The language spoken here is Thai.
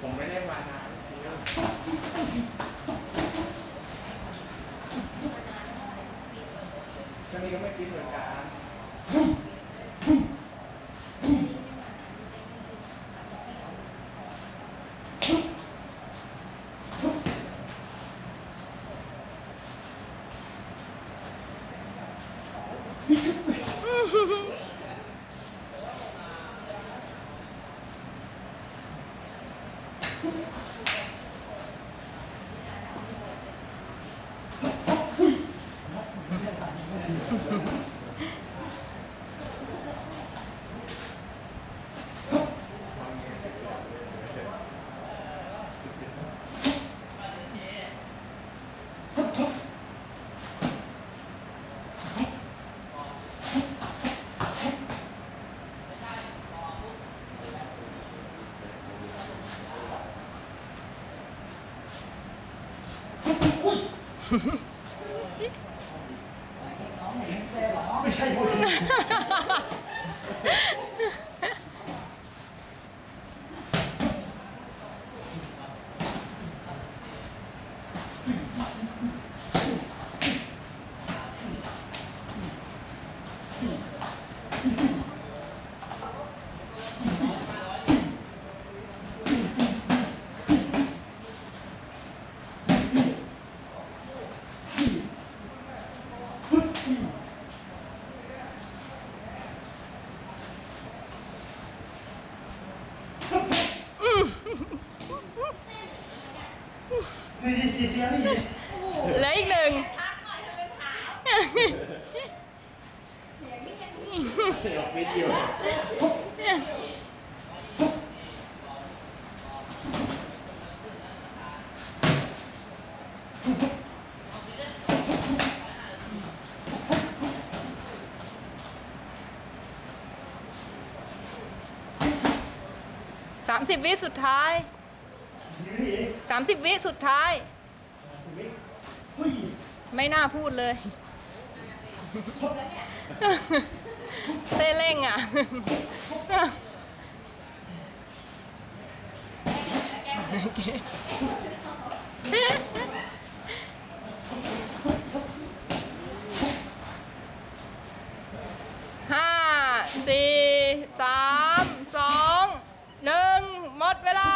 ผมไม่ได้มานานแล้วตอนนี้ก็ไม่คิดเหมือนกัน ไม่ใช่พูดถึงดีดีดีเสียงนี่เหลืออีกหนึ่งเดี๋ยววิดีโอสามสิบวิสุดท้าย สามสิบวิสุดท้ายไยไม่น่าพูดเลย เต้เร่งอะ ห้าสี่สามสองหนึ่งหมดเวลา